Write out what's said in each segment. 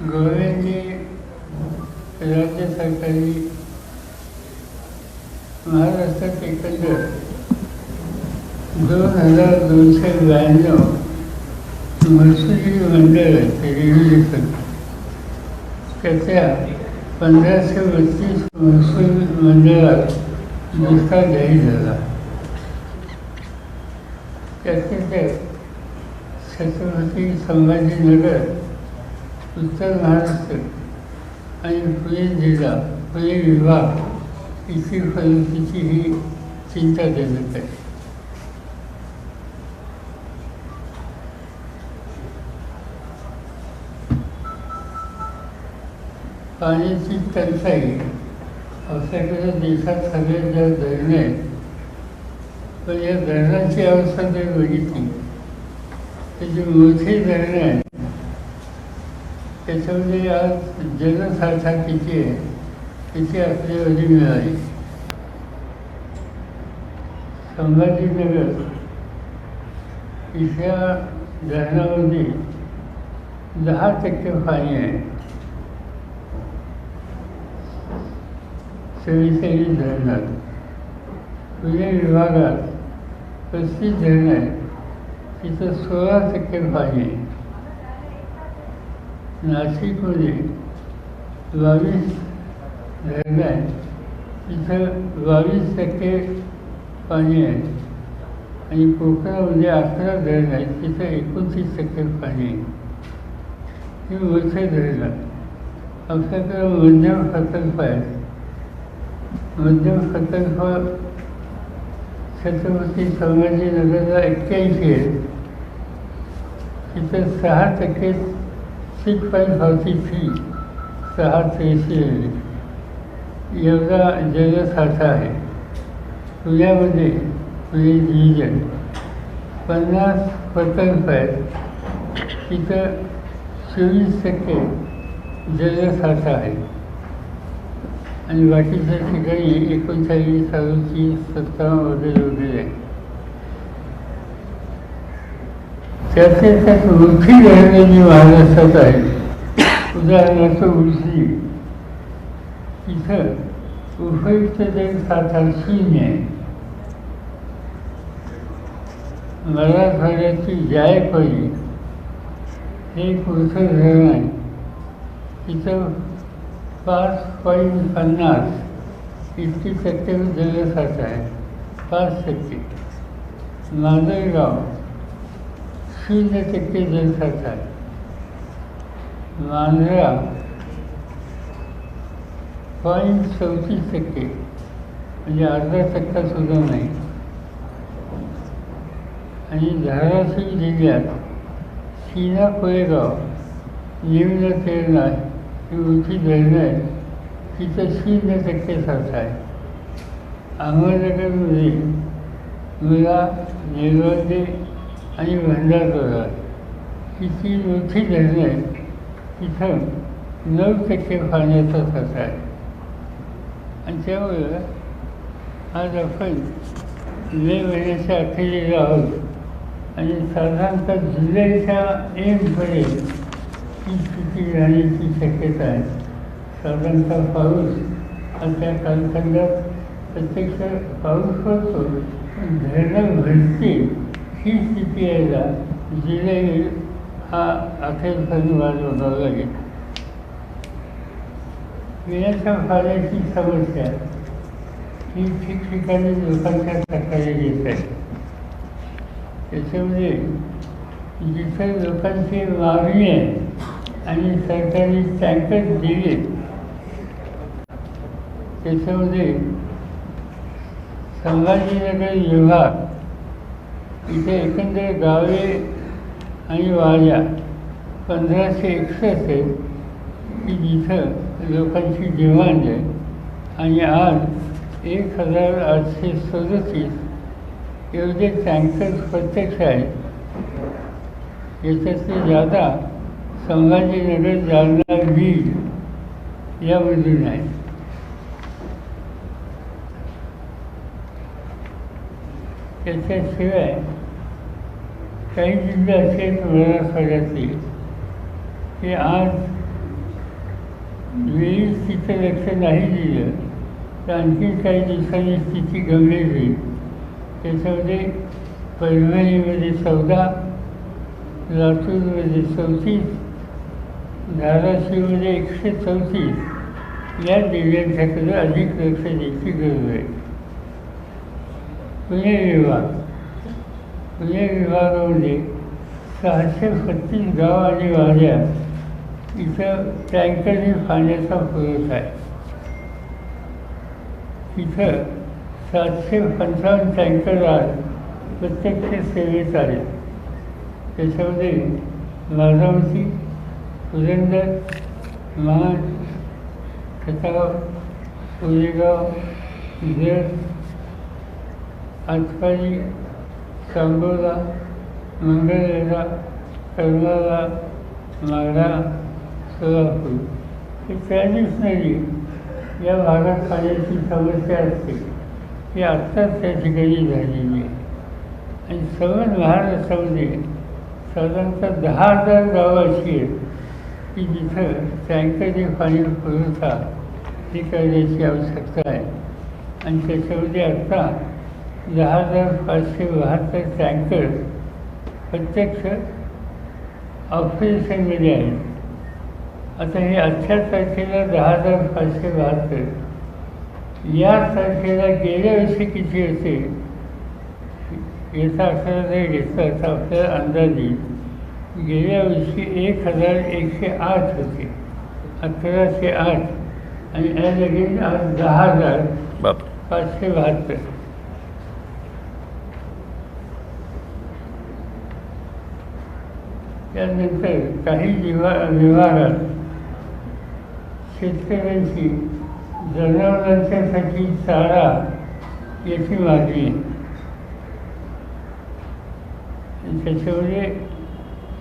गोव्याचे राज्य सरकारी महाराष्ट्रात एकंदर दोन हजार दोनशे ब्याण्णव महसुली मंडळ आहेत त्याच्या पंधराशे बत्तीस महसूल मंडळात दुष्काळ जाहीर झाला. त्याचे ते छत्रपती संभाजीनगर उत्तर महाराष्ट्र आणि पुणे जिल्हा पुणे विभाग इथली परिस्थिती ही चिंताजनक आहे. पाण्याची टंचाई आपल्याकडे देशात सगळ्यात जास्त धरणं आहेत पण या धरणाची अवस्था जर बघितली तर जी मोठी धरणं आहेत त्याच्यामध्ये आज जनसाठा किती आहे किती आपल्यावरी मिळाली. संभाजीनगर. इथल्या धरणामध्ये दहा टक्के पाणी आहे. चव्वेचाळीस धरणात. पुणे विभागात पस्तीस धरणं आहे तिथं सोळा टक्के पाणी आहे. नाशिकमध्ये बावीस धरणं आहे तिथं बावीस टक्के पाणी आहे. आणि कोकणामध्ये अकरा धरण आहेत. तिथं एकोणतीस टक्के पाणी आहे. हे मोठे धरणं आपल्याकडे मध्यम प्रकल्प आहेत. मध्यम प्रकल्प छत्रपती संभाजीनगरला एक्क्याऐंशी आहे. तिथं सहा टक्के सिक्स पॉईंट फॉर्टी थ्री सहा त्रेशी आहे एवढा जलसाठा आहे. पुण्यामध्ये म्हणजे तुझे डिव्हिजन पन्नास प्रकल्प आहेत. तिथं चोवीस टक्के जलसाठा आहे. आणि बाकीच्या ठिकाणी एकोणचाळीस अडतीस सत्तावन्न वगैरे वगैरे आहे. त्याचे त्यात वृद्धी धरणे महाराष्ट्रात आहेत उदाहरणार्थ उशी इथं उपयुक्त जल साठा शून्य. आहे मराठवाड्याची जायकवाडी हे एक मोठं धरण आहे. तिथं पाच पॉईंट पन्नास इतकी टक्के जलसाठा आहे. पाच टक्के. माजलगाव शून्य टक्के जलसाठा आहे. मांजरा पॉईंट चौतीस टक्के म्हणजे अर्धा टक्का सुद्धा नाही. आणि धाराशिव जिल्ह्यात सीना कोळेगाव निम्न तेरणा ही मोठी धरणं आहे तिथं शून्य टक्के साठा आहे. अहमदनगरमध्ये मुला निळवंडे आणि भंडारदरा ही तीन मोठी धरणं आहेत. तिथं नऊ टक्के पाण्याचा साठा आहे. आणि त्यामुळं आज आपण मे महिन्याच्या अखेरीला आहोत. आणि साधारणतः जुलैच्या एंडपर्यंत ही स्थिती राहण्याची शक्यता आहे. साधारणतः पाऊस आणि त्या कालखंडात प्रत्यक्ष पाऊस पडतो पण धरणं भरतील ही स्थिती यायला जुलै हा अखेर वाढ बघावं लागेल पिण्याच्या पाण्याची समस्या. ही ठिकठिकाणी लोकांच्या तक्रारी येत आहे त्याच्यामध्ये जिथं लोकांची मागणी आहे आणि सरकारी टँकर दिले त्याच्यामध्ये संभाजीनगर विभाग इथे एकंदर गावे आणि वाजा पंधराशे एकसष्ट की जिथं लोकांची डिमांड आहे. आणि आज एक हजार आठशे सदतीस एवढे टँकर्स प्रत्यक्ष आहेत. याच्यातले जादा संभाजीनगर जालना बीड यामधून आहे. त्याच्याशिवाय काही जिल्हे असे आहेत की आज वेळी तिथं लक्ष नाही दिलं तर आणखी काही दिवसांनी स्थिती गंभीर होईल. त्याच्यामध्ये परभणीमध्ये चौदा लातूरमध्ये चौतीस धाराशिवमध्ये एकशे चौतीस या जिल्ह्यांच्याकडे अधिक लक्ष द्यायची गरज आहे. पुणे विभाग. पुणे विभागामध्ये सहाशे बत्तीस गाव आणि वाड्या. इथं टँकरने पाण्याचा पुरवठा आहे. इथं सातशे पंचावन्न टँकर आज प्रत्यक्ष सेवेत आहेत. त्याच्यामध्ये माधवती पुरंदर महाड खताव कोरेगाव जर आजकाली सांगोला मंगळवेढा करमाळा माढा सोलापूर हे ट्रॅडिशनली या भागात पाण्याची समस्या असते. ही आत्ताच त्या ठिकाणी झालेली आहे. आणि सवन महाराष्ट्रामध्ये साधारणतः दहा हजार गावं अशी आहेत की जिथं टँकरने पाणी पुरवठा हे करण्याची आवश्यकता आहे. आणि त्याच्यामध्ये आत्ता दहा हजार पाचशे बहात्तर टँकर प्रत्यक्ष ऑपरेशनमध्ये आहेत आता हे अठरा तारखेला दहा हजार पाचशे बहात्तर. या तारखेला गेल्या वर्षी किती होते? याचा आकडा जर घेतला तर आपल्याला अंदाज येईल गेल्या वर्षी एक हजार एकशे आठ होते. अकराशे आठ. आणि या लगेच आज दहा हजार पाचशे बहात्तर. त्यानंतर काही विवा व्यवहारात शेतकऱ्यांची जनावरांच्यासाठी चारा याची मागणी. त्याच्यामध्ये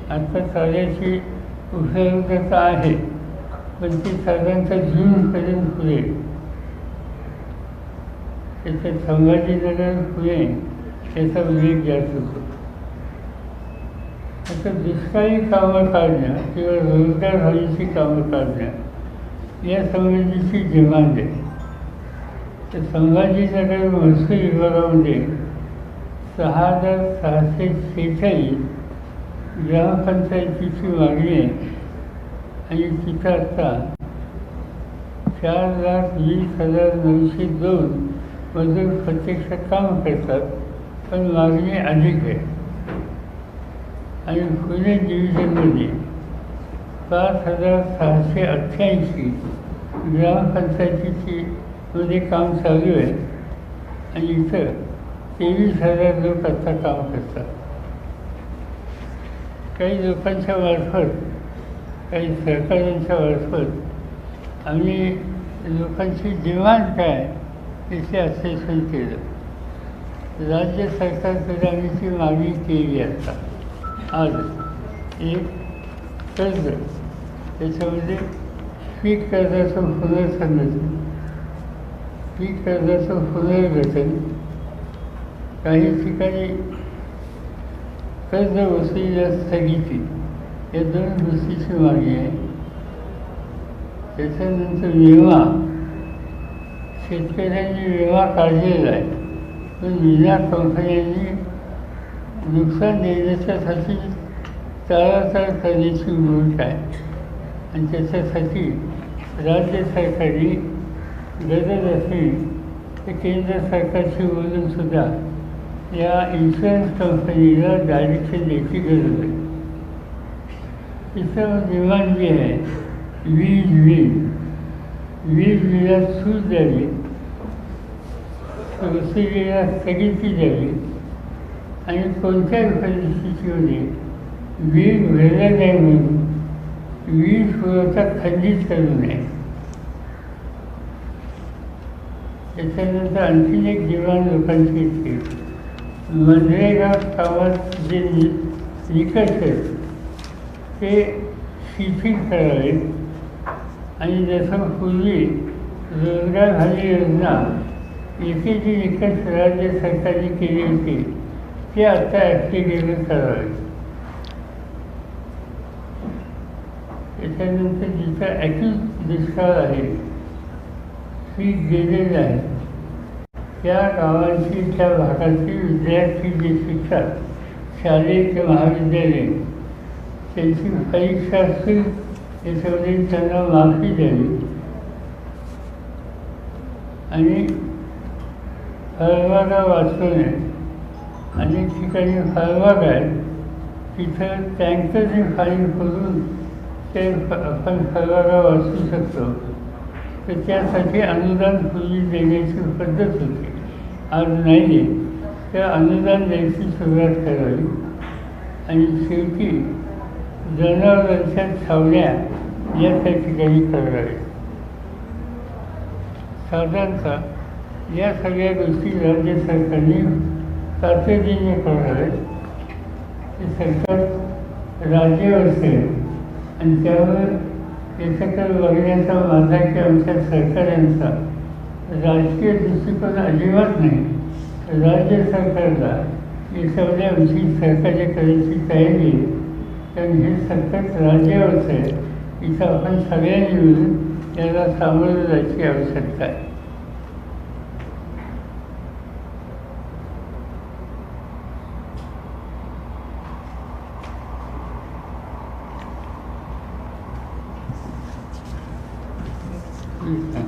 आता चाऱ्याची उपलब्धता आहे. पण ती साधारणतः जूनपर्यंत पुरेल त्याच्यात संभाजीनगर पुणे याचा उल्लेख जास्त होतो. आता दुष्काळी कामं काढणं किंवा रोजगार हमीची कामं काढणं या संबंधीची डिमांड आहे. तर संभाजीनगर महसूल विभागामध्ये सहा हजार सहाशे सेहेचाळीस ग्रामपंचायतीची मागणी आहे. आणि तिथं आता चार लाख वीस हजार नऊशे दोन मजूर प्रत्यक्ष काम करतात पण मागणी अधिक आहे. आणि पुणे डिव्हिजनमध्ये पाच हजार सहाशे अठ्ठ्याऐंशी ग्रामपंचायतीची मध्ये काम चालू आहे. आणि इथं तेवीस हजार लोक आता काम करतात. काही लोकांच्या मार्फत काही सरकारांच्या मार्फत आम्ही लोकांची डिमांड काय याचे असेसमेंट केलं. राज्य सरकारकडे आम्ही ती मागणी केली आता. आज एक कर्ज त्याच्यामध्ये पीक कर्जाचं पुनर्संघटन पीक कर्जाचं पुनर्गठन काही ठिकाणी कर्ज वसुलीला स्थगिती. या दोन गोष्टीची मागणी आहे. त्याच्यानंतर विमा शेतकऱ्यांनी विमा काढलेला आहे. पण विमा कंपन्यांनी नुकसान देण्याच्यासाठी टाळाटाळ करण्याची भूमिका आहे. आणि त्याच्यासाठी राज्य सरकारने गरज असेल तर केंद्र सरकारशी बोलूनसुद्धा या इन्शुरन्स कंपनीला डायरेक्शन द्यायची गरज आहे. तिसरं निर्माण जे आहे वीज वीज वीज बिलात सूट द्यावी. सबसिडीला स्थगिती द्यावी. आणि कोणत्याही परिस्थितीमध्ये वीज भरला नाही म्हणून वीज पुरवठा खंडित करू नये. त्याच्यानंतर आणखीन एक जीवन लोकांची येते. मनरेगा कामात जे निकष आहेत ते शिथिल करावेत आणि जसं पूर्वी रोजगार हमी योजना एकेची जे निकष राज्य सरकारने केली होती ते आता ॲक्टिव्हेट करावे त्याच्यानंतर जिथं ॲक्यूट दुष्काळ आहे ती गेलेली आहे. त्या गावांची त्या भागातील विद्यार्थी जे शिक्षक शालेय ते महाविद्यालय त्यांची परीक्षा असतील त्याच्यामध्ये त्यांना माफी द्यावी. आणि फळबागा नये. अनेक ठिकाणी फळबाग आहे. तिथं टँकरने खाली करून ते आपण फळबागा वाचू शकतो. तर त्यासाठी अनुदान पूर्वी देण्याची पद्धत होती. आज नाही आहे तर अनुदान द्यायची सुरुवात करावी. आणि शेवटी जनावरांच्या छावण्या या त्या ठिकाणी कराव्या साधारणतः या सगळ्या गोष्टी राज्य सरकारने तातडीने कराव्यात ते सरकार राज्यावर असेल आणि त्यावर याच्याकडे बघण्याचा माझा की आमच्या सरकारांचा राजकीय दृष्टिकोन अजिबात नाही. राज्य सरकारला याच्यामध्ये आमची सरकारच्या करायची तयारी आहे. कारण हे सरकार राज्यावरचं आहे इथं आपण सगळ्यांनी मिळून याला सामोरं जायची आवश्यकता आहे ठीक आहे. याचं काही तुला काही विचारायचं शेतकऱ्यांसाठी वाचल्यामुळे आचारसंहिता शिथिल आता व्हायला चार जूनची मर्यादा आहे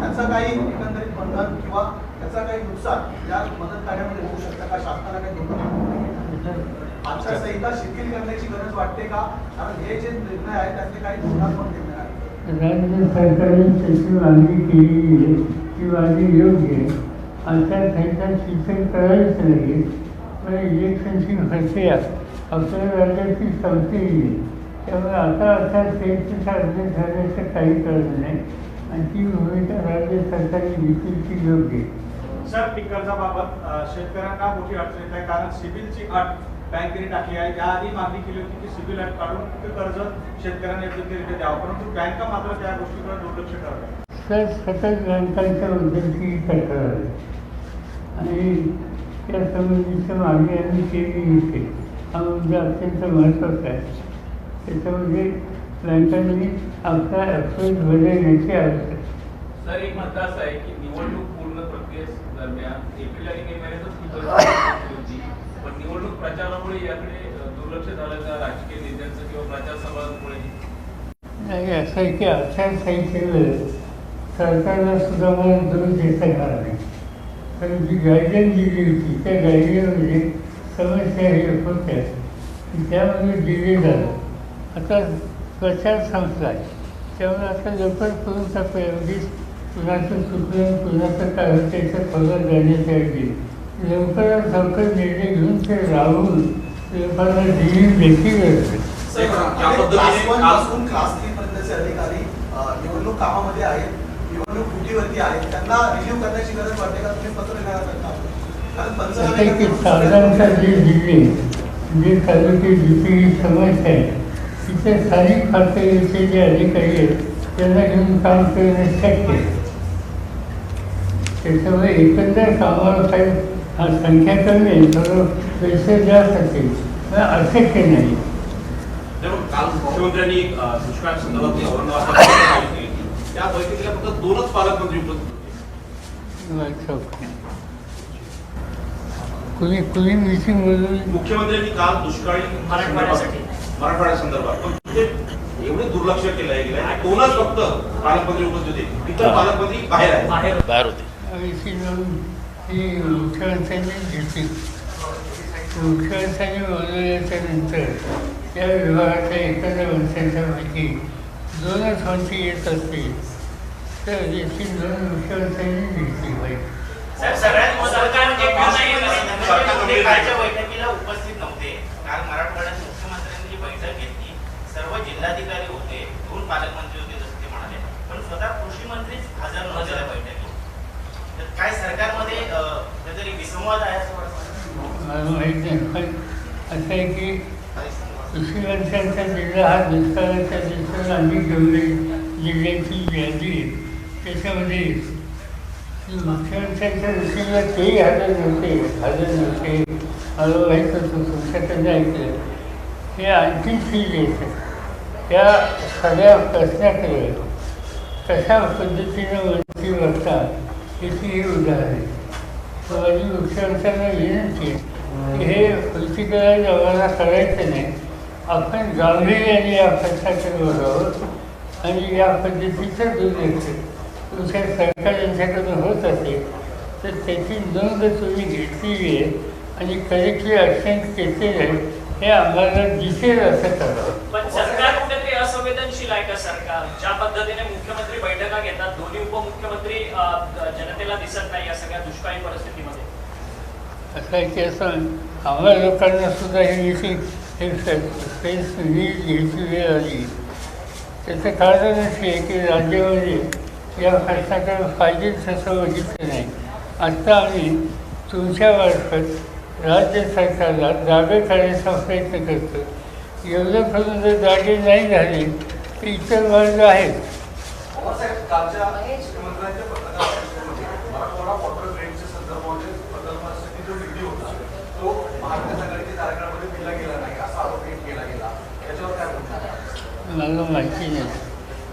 त्याचं काही एकंदरीत बंधन किंवा त्याचा काही नुकसान या मदत कार्यामध्ये होऊ शकतं का शासनाला काही धोरण आचारसंहिता शिथिल करण्याची गरज वाटते का? कारण हे जे निर्णय आहेत त्यातले काही धोरणात्मक निर्णय राज्य सरकारने त्याची मागणी केलेली आहे. ती मागणी योग्य आहे. आचारसंहिता शिक्षण करावीच नाही पण इलेक्शनची प्रक्रिया आपल्या राज्याची संपलेली आहे. त्यामुळे आता आचारसंहितेचा अर्ज झाल्याचं काही कळलं नाही. आणि ती भूमिका राज्य सरकारने घेतली ती योग्य आहे. सर पिकाचा बाबत शेतकऱ्यांना मोठी अडचण येत आहे. कारण सिबिलची अट बँकेने टाकली आहे. त्याआधी मागणी केली होती की सिबिल अट काढून पीक कर्ज शेतकऱ्यांना योग्यरित्या द्यावं. परंतु बँका मात्र त्या गोष्टीकडे दुर्लक्ष करत तर सतत बँकांच्या बद्दलची तक्रार आहे? आणि त्या संबंधीची मागणी आम्ही केली होती. हा मुद्दा अत्यंत महत्त्वाचा आहे. त्याच्यामध्ये बँकांनी आपला अप्रोच बदलण्याची आवश्यकता सर एक मत असं आहे की निवडणूक पूर्ण प्रक्रियेदरम्यान एप्रिल आणि मे महिन्यातच ही परिस्थिती होती पण निवडणूक प्रचारामुळे याकडे दुर्लक्ष झालं का राजकीय नेत्यांचं किंवा प्रचार नाही असं आहे की आचारसंहितेवर सरकारला सुद्धा मला दोष देता येणार नाही. कारण जी गाईडलाईन दिली होती त्या गाईडलाईनमध्ये समस्या हे होत्या. त्यामध्ये डिले झालं. आता प्रचार संपला. त्यामुळे आता लवकर करून टाकूया एवढीच कुणाचं चुकलं कुणाचं काय होतं त्याचं पगार देण्याच्या लवकरात लवकर निर्णय घेऊन ते राहून लोकांना दिली देखील निवडणूक कामामध्ये आहेत निवडणूक ड्युटीवरती आहेत त्यांना रिलीव्ह करण्याची गरज वाटते का? तुम्ही पत्र लिहायला करता? साधारणतः जे जिल्हे जे तालुके ही समस्या आहे तिथे स्थानिक पातळीचे जे अधिकारी आहेत त्यांना घेऊन काम करणं शक्य त्याच्यामुळे एकंदर कामावर काही हा संख्या कमी आहे थोडं पैसे जास्त असेल पण अशक्य नाही. काल मुख्यमंत्र्यांनी अ, दुष्काळ संदर्भातली औरंगाबाद बैठक केली होती. त्या बैठकीला फक्त दोनच पालकमंत्री उपस्थित होते. अच्छा. कुणी कुणी मिटिंग बोलवली मुख्यमंत्र्यांनी काल दुष्काळी. मराठवाड्या संदर्भात पण तिथे एवढे दुर्लक्ष केलंय गेलंय आणि दोनच फक्त पालकमंत्री उपस्थित होते. इतर पालकमंत्री बाहेर आहेत. बाहेर होते. ही मुख्यमंत्र्यांनी घेतली मुख्यमंत्र्यांनी बोलवल्याच्या नंतर त्या विभागाच्या एखाद्या मंत्र्यांच्यापैकी दोनच मंत्री येत असतील तर याची दोन मुख्यमंत्र्यांनी घेतली पाहिजे म्हणजे उपस्थित नव्हते काल मराठवाड्यात मुख्यमंत्र्यांनी जी बैठक घेतली सर्व जिल्हाधिकारी होते दोन पालकमंत्री होते जसं ते म्हणाले पण स्वतः कृषी मंत्रीच हजर नव्हते त्या बैठकीत तर काय सरकारमध्ये अं, काहीतरी विसंवाद आहे असं वाटतं? मला माहीत नाही पण असं आहे की मंत्र्यांचा जिल्हा हा दुष्काळाच्या दिवसात आम्ही घेऊन जिल्ह्याची यादी त्याच्यामध्ये मुख्यमंत्र्यांच्या दृष्टीला तेही हजर नव्हते. हजर नव्हते. माहीत होतं तुमच्याकडनं ऐकलं हे आणखी फील येतं त्या सगळ्या प्रश्नाकडे कशा पद्धतीनं वरती बघतात याची ही उदाहरण तर माझी विनंती की हे पॉलिटिकल जगाला करायचं नाही. आपण गांभीर्याने या प्रश्नाकडे बघावं आणि या पद्धतीचं दुर्लक्ष तुमच्या सरकार यांच्याकडून होत असेल तर त्याची नोंद तुम्ही घेतलेली आहे आणि करेक्टली ॲक्शन घेतलेलं आहे हे आम्हाला दिसेल असं करावं पण सरकार कुठेतरी असंवेदनशील आहे का सरकार? ज्या पद्धतीने मुख्यमंत्री बैठका घेतात जनतेला दिसत नाही या सगळ्या दुष्काळी परिस्थितीमध्ये. असं आहे की असं आम्हाला लोकांना सुद्धा हे स्पेस वेळ आली. त्याचं कारण असे आहे की राज्यामध्ये या प्रश्नाकडे पाहिजे तसं बघितलं नाही. आत्ता आम्ही तुमच्यामार्फत राज्य सरकारला जागे करण्याचा प्रयत्न करतो एवढं करून जर जागे नाही झाले तर इतर मार्ग आहेत पवारसाहेब कालच्या मुख्यमंत्र्यांच्या पत्रकार परिषदेमध्ये मराठवाडा वॉटर ग्रेडच्या संदर्भामध्ये प्रकल्पासाठी जो निधी होता तो महाविकास आघाडीच्या कार्यक्रमामध्ये दिला गेला नाही असा आरोप एक केला गेला याच्यावर काय बोलतो मला माहिती नाही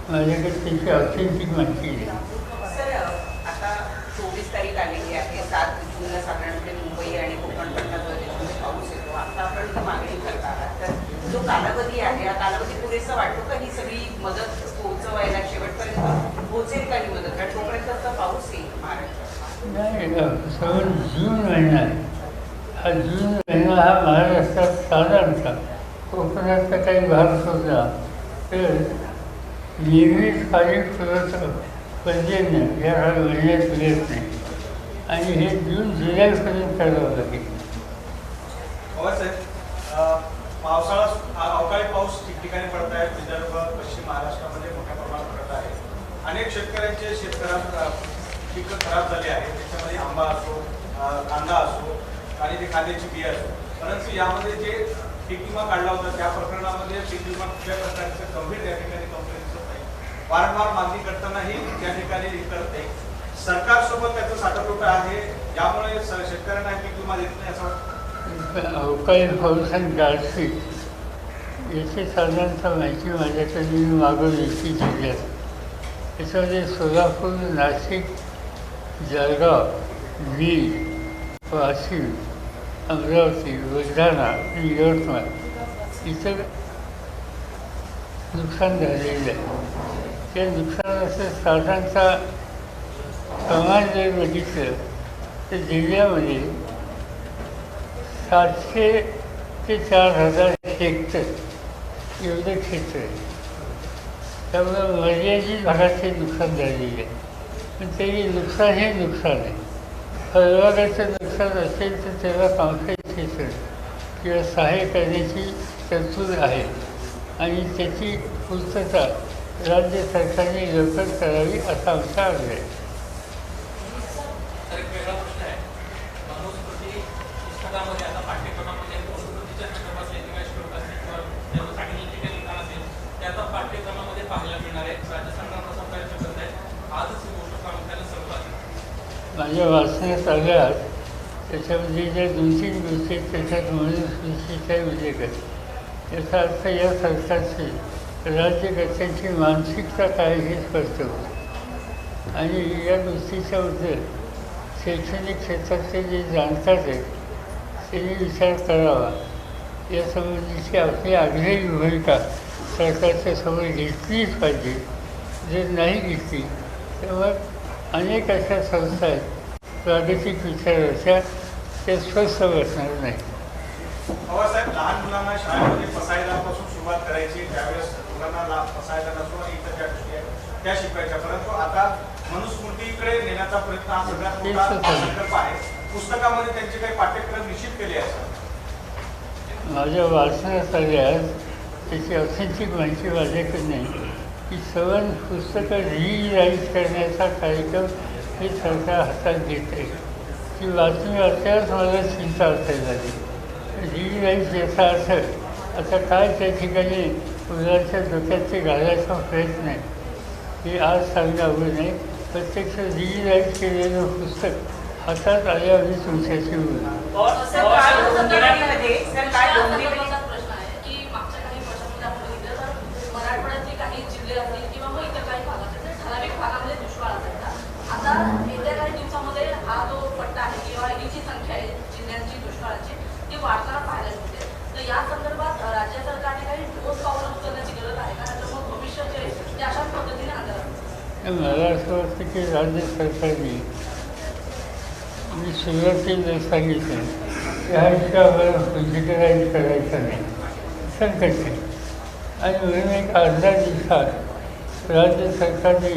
माझ्याकडे त्याची ऑथेंटिक माहिती नाही सर आता चोवीस तारीख आलेली आहे सात जूनला साधारणपणे मुंबई आणि कोकण पट्ट्यामध्ये पाऊस येतो आता आपण मागणी करत आहात तर जो कालावधी आहे हा कालावधी पुरेसा वाटतो का ही सगळी मदत पोहोचवायला शेवटपर्यंत पोहोचेल का ही मदत कारण तोपर्यंत पाऊस येईल महाराष्ट्रात नाही सवन जून महिना आहे हा जून महिना हा महाराष्ट्रात साधारणतः कोकणातला काही भाग सोडला तर नेहमीच पाणी पुरवठा पर्जन्य या महिन्यात मिळत नाही. आणि हे जून जुलैपर्यंत करावं लागेल हो पावसाळा अवकाळी पाऊस ठिकठिकाणी पडत आहे. विदर्भ पश्चिम महाराष्ट्रामध्ये मोठ्या प्रमाणात पडत आहे. अनेक शेतकऱ्यांचे शेतकऱ्यांना पिकं खराब झाली आहेत. त्याच्यामध्ये आंबा असो कांदा असो आणि ते कांद्याची बिया असो. परंतु यामध्ये जे पीक विमा काढला होता. त्या प्रकरणामध्ये पीक विमा कुठल्या प्रकारचं गंभीर त्या ठिकाणी कंप्लेंट दिसत नाही. वारंवार मागणी करतानाही त्या ठिकाणी करते करत नाही सरकारसोबत त्याचं साठवटोट आहे. यामुळे स- शेतकऱ्यांना पीक विमा देत नाही असं वाटतं. अवकाळी पाऊस आणि याची साधारणतः माहिती माझ्याकडे मी मागवली की जिल्ह्यात त्याच्यामध्ये सोलापूर नाशिक जळगाव बीड वाशिम अमरावती बुलढाणा आणि यवतमाळ इथं नुकसान झालेलं आहे. त्या नुकसानाचं साधारणतः प्रमाण जर बघितलं तर जिल्ह्यामध्ये सातशे ते चार हजार हेक्टर एवढं क्षेत्र आहे. त्यामुळं मर्यादित भागाचे नुकसान झालेले आहे. पण तरी नुकसान हे नुकसान आहे. फळबागाचं नुकसान असेल तर त्याला कॉम्पेन्सेशन किंवा सहाय्य करण्याची तरतूद आहे. आणि त्याची पूर्तता राज्य सरकारने लवकर करावी असा आमचा आग्रह आहे तर एक वेगळा प्रश्न आहे मनुस्मृती पुस्तकामध्ये आता पाठ्यक्रमामध्ये मनुस्मृतीच्या संदर्भातले जे काही श्लोक असतील किंवा ज्याचं सांगितलं जे काही लिखाण असेल ते आता पाठ्यक्रमामध्ये पाहायला मिळणार आहे राज्य सरकार तसा प्रयत्न करत आहे आजच ही गोष्ट प्रामुख्याने सर्व म्हणजे माझ्या वाचण्यात आल्यास त्याच्यामध्ये ज्या दोन तीन गोष्टी त्याच्यात म्हणून मनुस्मृतीचा उल्लेख आहे याचा अर्थ या सरकारची राज्यकर्त्यांची मानसिकता काय हे स्पष्ट होतं आणि या गोष्टीच्या बद्दल शैक्षणिक क्षेत्रातले जे जाणकार आहेत त्यांनी विचार करावा. यासंबंधीची आपली आग्रही भूमिका सरकारच्या समोर घेतलीच पाहिजे. जर नाही घेतली तेव्हा अनेक अशा संस्था आहेत प्रादेशिक विचाराच्या त्या स्वस्थ बसणार नाही. बाबासाहेब लहान मुलांना शाळेमध्ये फसायलापासून सुरुवात करायची त्यावेळेस मुलांना ला फसायला नसो आणि इतर ज्या गोष्टी आहेत त्या शिकवायच्या. परंतु आता मनुस्मृतीकडे नेण्याचा प्रयत्न हा सगळ्यात मोठा तेच तर आहे. संकल्प आहे. पुस्तकामध्ये त्यांचे काही पाठ्यक्रम निश्चित केले आहेत. माझ्या आल्यास त्याची ऑथेंटिक माहिती माझ्याकडे नाही. की सवन पुस्तकं रिराईज करण्याचा कार्यक्रम हे सरकार हातात घेते. ती बातमी अर्थात मला चिंता असायला लागली. रिराईज याचा अर्थ आता काय त्या ठिकाणी मुलांच्या डोक्यात ते घालायचा प्रयत्न आहे? हे आज सांगणं अवघड नाही. प्रत्यक्ष डिजिटाईज केलेलं पुस्तक हातात आल्यावर तुमच्याशी बोलू पवार- सर पवार काल साहेब, डोंबिवलीमध्ये सर काल डोंबिवली संदर्भात प्रश्न आहे की मागच्या काही वर्षांमध्ये आपण बघितलं तर मराठवाड्यातले काही जिल्हे असतील किंवा मग इतर काही भाग असतील तर ठराविक भागामध्ये दुष्काळ असायचा आता येत्या काही दिवसामध्ये हा जो पट्टा आहे किंवा ही जी संख्या आहे जिल्ह्यांची दुष्काळाची ती वाढताना पाहायला मिळते तर या संदर्भात अ, राज्य सरकारने काही ठोस पावलं उचलण्याची गरज आहे का त्याच्यामुळे भविष्य जे आहे ते अशाच पद्धतीने अंदाज मला असं वाटतं की राज्य सरकारने मी सुरुवातीला सांगितलं की हा इतका डिजिटलाईज करायचा नाही संकट आणि म्हणून एक अर्धा दिवसात राज्य सरकारने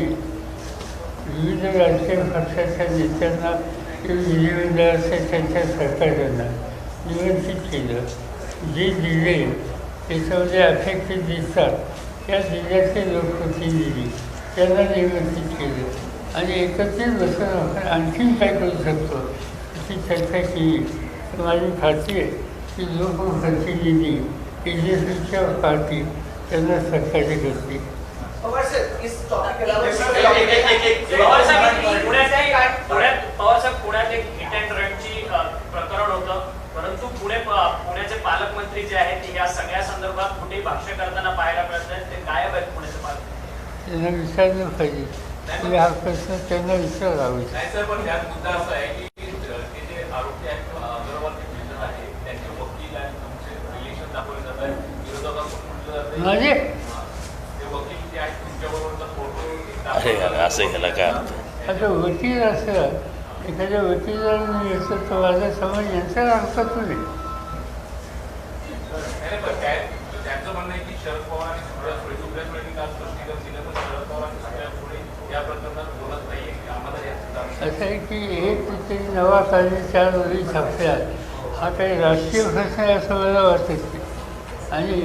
विविध राजकीय पक्षाच्या नेत्यांना किंवा त्यांच्या सरकारांना निमंत्रित केलं. जे जिल्हे त्याच्यामध्ये अफेक्टेड दिसतात. त्या जिल्ह्याचे लोकप्रतिनिधी त्यांना निमंत्रित केलं आणि एकत्रित बसून आपण आणखीन काय करू शकतो अशी चर्चा केली तर माझी खात्री आहे की लोकप्रतिनिधी एजन्सीच्या पार्टी त्यांना सहकार्य करतील के पुण्यात पुण्यात प्रकरण होतं परंतु पुणे प- पुण्याचे पालकमंत्री जे आहेत या सगळ्या संदर्भात कुठेही भाष्य करताना पाहायला मिळत नाहीत ते गायब आहेत पुण्याचे पालकमंत्री त्यांना विचारलं पाहिजे. की हा प्रश्न त्यांना विचारावा. नाही सर पण त्यात मुद्दा असा आहे की अ, ते जे आरोपी आहेत किंवा अग्रवाल जे prisoner आहेत त्यांचे वकील आणि तुमचे रिलेशन दाखवले जात आहेत विरोधकांकडून म्हटलं जातं माझे ते वकील जे आहेत तुमच्याबरोबरचा फोटो अरे यार असं ह्याला काय अर्थ? आता वकील असं एखाद्या वकिलाने येतं तर माझा समज यांचा अर्थातून आहे नाही पण काय त्यांचं म्हणणं आहे की शरद पवार आणि सुप्रिया सुळे सुप्रिया सुळेंनी काल स्पष्टीकरण दिलं पण शरद पवार आणि सुप्रिया सुळे या प्रकरणात बोलत नाहीये की आम्हाला याचं असं आहे की एक तिथे नवा कायदे चार वरी छापल्या हा काही राष्ट्रीय प्रश्न आहे असं मला वाटत. नाही आणि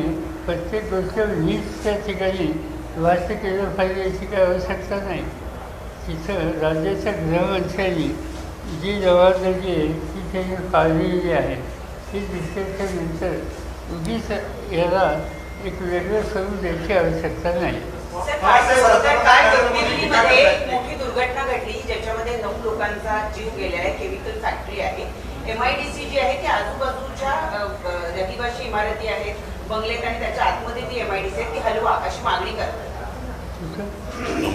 प्रत्येक गोष्ट नीट त्या ठिकाणी भाष्य केलं पाहिजे याची काही आवश्यकता नाही. तिथं राज्याच्या गृहमंत्र्यांनी जी जबाबदारी आहे ती त्यांनी पाळलेली आहे. ती दिसल्याच्या नंतर उगीच याला एक वेगळं स्वरूप द्यायची आवश्यकता नाही. मोठी दुर्घटना घडली ज्याच्यामध्ये नऊ लोकांचा जीव गेला आहे केमिकल फॅक्टरी आहे. एम जी आहे ती आजूबाजूच्या रहिवाशी इमारती आहेत बंगलेत आणि त्याच्या आतमध्ये ती एम आहे ती हलवा अशी मागणी करतात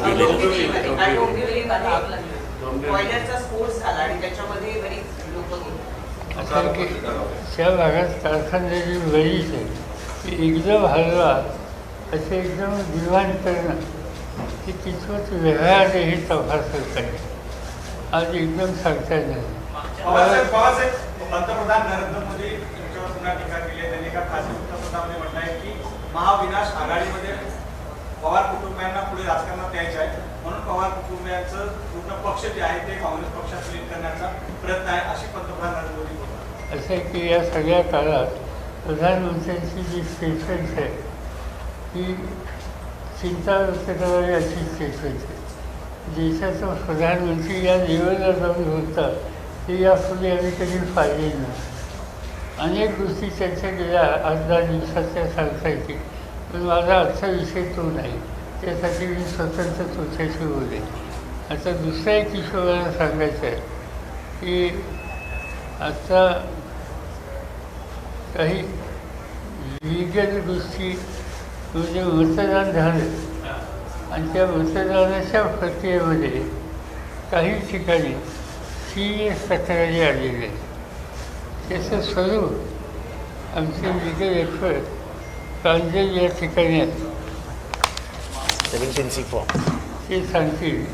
आणि डोंबिवलीमध्ये बॉयलरचा स्फोट झाला आणि त्याच्यामध्ये बरीच लोक असं त्या भागात कारखान्याची वेळीच आहे. की एकदम हलवा असे एकदम दिवाण करणं की तिथवत व्यवहार हे तपासत पाहिजे आज एकदम सांगता येणार पंतप्रधान नरेंद्र मोदी यांच्यावर पुन्हा टीका केली आहे. त्यांनी एका खासगी वृत्तपत्रामध्ये म्हटलं आहे की महाविनाश आघाडीमध्ये पवार कुटुंबियांना पुढे राजकारणात यायचे आहे. म्हणून पवार कुटुंबियांचं पूर्ण पक्ष जे आहे ते काँग्रेस पक्षात विलीन करण्याचा प्रयत्न आहे अशी पंतप्रधान नरेंद्र मोदी बोलतात. असं आहे की या सगळ्या काळात प्रधानमंत्र्यांची जी स्टेटमेंट्स आहे ही चिंता व्यक्त करावी अशी स्टेटमेंट देशाचं प्रधानमंत्री या लेवलला जाऊन होता ते यापूर्वी आम्ही कधी पाहिले नाही. अनेक गोष्टी चर्चा केल्या आठ दहा दिवसाच्या सांगता येतील. पण माझा आजचा विषय तो नाही. त्यासाठी मी स्वतंत्र तुमच्याशी बोलेन. आता दुसऱ्या एक इश्यू सांगायचं आहे की आता काही लिगल गोष्टी म्हणजे मतदान झालं. आणि त्या मतदानाच्या प्रक्रियेमध्ये काही ठिकाणी सिरियस तक्रारी आलेल्या आहेत. त्याचं स्वरूप आमचे लिगल एक्सपर्ट प्रांजल या ठिकाणी आहेत. ते सांगतील